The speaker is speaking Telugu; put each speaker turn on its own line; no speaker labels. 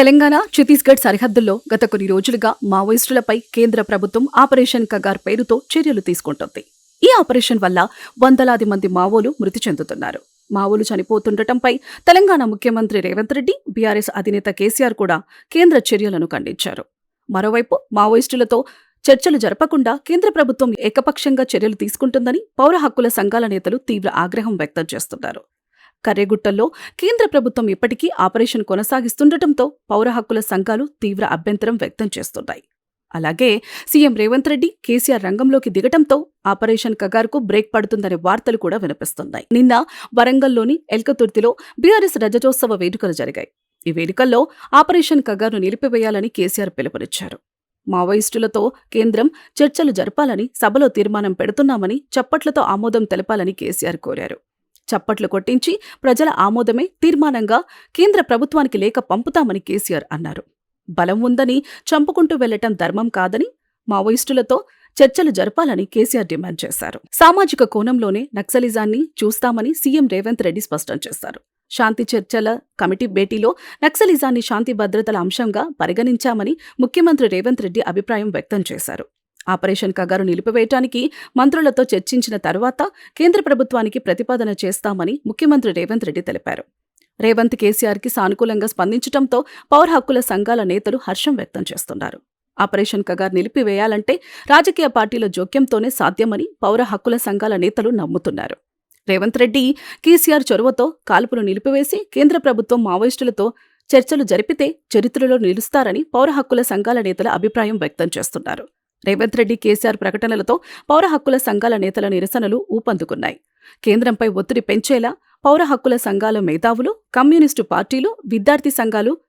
తెలంగాణ ఛత్తీస్గఢ్ సరిహద్దుల్లో గత కొన్ని రోజులుగా మావోయిస్టులపై కేంద్ర ప్రభుత్వం ఆపరేషన్ కగార్ పేరుతో చర్యలు తీసుకుంటోంది. ఈ ఆపరేషన్ వల్ల వందలాది మంది మావోలు మృతి చెందుతున్నారు. మావోలు చనిపోతుండటంపై తెలంగాణ ముఖ్యమంత్రి రేవంత్ రెడ్డి బీఆర్ఎస్ అధినేత కేసీఆర్ కూడా కేంద్ర చర్యలను ఖండించారు. మరోవైపు మావోయిస్టులతో చర్చలు జరపకుండా కేంద్ర ప్రభుత్వం ఏకపక్షంగా చర్యలు తీసుకుంటుందని పౌర హక్కుల సంఘాల నేతలు తీవ్ర ఆగ్రహం వ్యక్తం చేస్తున్నారు. కర్రెగుట్టల్లో కేంద్ర ప్రభుత్వం ఇప్పటికీ ఆపరేషన్ కొనసాగిస్తుండటంతో పౌర హక్కుల సంఘాలు తీవ్ర అభ్యంతరం వ్యక్తం చేస్తున్నాయి. అలాగే సీఎం రేవంత్ రెడ్డి కేసీఆర్ రంగంలోకి దిగటంతో ఆపరేషన్ కగార్కు బ్రేక్ పడుతుందనే వార్తలు కూడా వినిపిస్తున్నాయి. నిన్న వరంగల్లోని ఎల్కతుర్తిలో బీఆర్ఎస్ రజతోత్సవ వేడుకలు జరిగాయి. ఈ వేడుకల్లో ఆపరేషన్ కగార్ను నిలిపివేయాలని కేసీఆర్ పిలుపునిచ్చారు. మావోయిస్టులతో కేంద్రం చర్చలు జరపాలని సభలో తీర్మానం పెడుతున్నామని చప్పట్లతో ఆమోదం తెలపాలని కేసీఆర్ కోరారు. చప్పట్లు కొట్టించి ప్రజల ఆమోదమే తీర్మానంగా కేంద్ర ప్రభుత్వానికి లేఖ పంపుతామని కేసీఆర్ అన్నారు. బలం ఉందని చంపుకుంటూ వెళ్ళటం ధర్మం కాదని మావోయిస్టులతో చర్చలు జరపాలని కేసీఆర్ డిమాండ్ చేశారు. సామాజిక కోణంలోనే నక్సలిజాన్ని చూస్తామని సీఎం రేవంత్ రెడ్డి స్పష్టం చేశారు. శాంతి చర్చల కమిటీ భేటీలో నక్సలిజాన్ని శాంతి భద్రతల అంశంగా పరిగణించామని ముఖ్యమంత్రి రేవంత్ రెడ్డి అభిప్రాయం వ్యక్తం చేశారు. ఆపరేషన్ కగారు నిలిపివేయటానికి మంత్రులతో చర్చించిన తర్వాత కేంద్ర ప్రభుత్వానికి ప్రతిపాదన చేస్తామని ముఖ్యమంత్రి రేవంత్ రెడ్డి తెలిపారు. రేవంత్ కేసీఆర్కి సానుకూలంగా స్పందించడంతో పౌర హక్కుల సంఘాల నేతలు హర్షం వ్యక్తం చేస్తున్నారు. ఆపరేషన్ కగార్ నిలిపివేయాలంటే రాజకీయ పార్టీల జోక్యంతోనే సాధ్యమని పౌర హక్కుల సంఘాల నేతలు నమ్ముతున్నారు. రేవంత్ రెడ్డి కేసీఆర్ చొరవతో కాల్పులు నిలిపివేసి కేంద్ర ప్రభుత్వం మావోయిస్టులతో చర్చలు జరిపితే చరిత్రలో నిలుస్తారని పౌర హక్కుల సంఘాల నేతల అభిప్రాయం వ్యక్తం చేస్తున్నారు. రేవంత్ రెడ్డి కేసీఆర్ ప్రకటనలతో పౌర హక్కుల సంఘాల నేతల నిరసనలు ఊపందుకున్నాయి. కేంద్రంపై ఒత్తిడి పెంచేలా పౌర హక్కుల సంఘాల మేధావులు కమ్యూనిస్టు పార్టీలు విద్యార్థి సంఘాలు